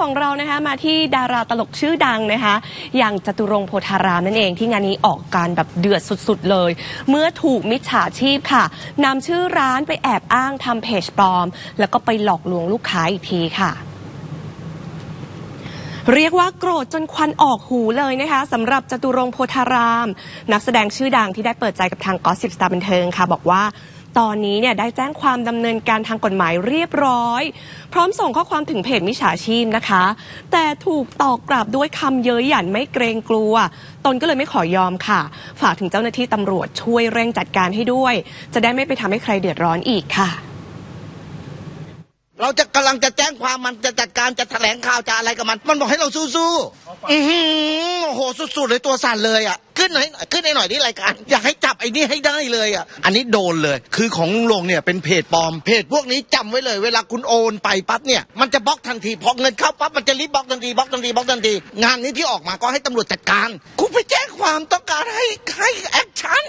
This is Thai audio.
ของเรานะคะมาที่ดาราตลกชื่อดังนะคะ อย่างจตุรงโพธารามนั่นเองที่งานนี้ออกการแบบเดือดสุดๆเลย เมื่อถูกมิจฉาชีพค่ะนำชื่อร้านไปแอบอ้างทำเพจปลอม แล้วก็ไปหลอกลวงลูกค้าอีกทีค่ะเรียกว่าโกรธจนควันออกหูเลยนะคะสำหรับจตุรงโพธาราม นักแสดงชื่อดังที่ได้เปิดใจกับทางกอสิบสตาร์บันเทิงค่ะ บอกว่า ตอนนี้เนี่ยได้แจ้งความดำเนินการทางกฎหมายเรียบร้อย พร้อมส่งข้อความถึงเพจมิจฉาชีพนะคะ แต่ถูกตอกกลับด้วยคำเย้ยหยันไม่เกรงกลัว ตนก็เลยไม่ขอยอมค่ะ ฝากถึงเจ้าหน้าที่ตำรวจช่วยเร่งจัดการให้ด้วย จะได้ไม่ไปทำให้ใครเดือดร้อนอีกค่ะ เราจะกำลังจะแจ้งความมันจะจัดการจะแถลงข่าวจะอะไรกับมัน มันบอกให้เราสู้ๆอือหือโอ้โหสุดๆเลยตัวสั่นเลยอะ ขึ้นหน่อยขึ้นให้หน่อยที่รายการ อยากให้จับไอ้นี่ให้ได้เลยอะอันนี้โดนเลย คือของลุงลงเนี่ยเป็นเพจปลอมเพจพวกนี้จำไว้เลย เวลาคุณโอนไปปั๊บเนี่ยมันจะบล็อกทันทีพอเงินเข้าปั๊บมันจะรีบบล็อกทันทีบล็อกทันทีบล็อกทันทีงานนี้ที่ออกมาก็ให้ตำรวจจัดการคุณไปแจ้งความต้องการให้ให้แอคชั่น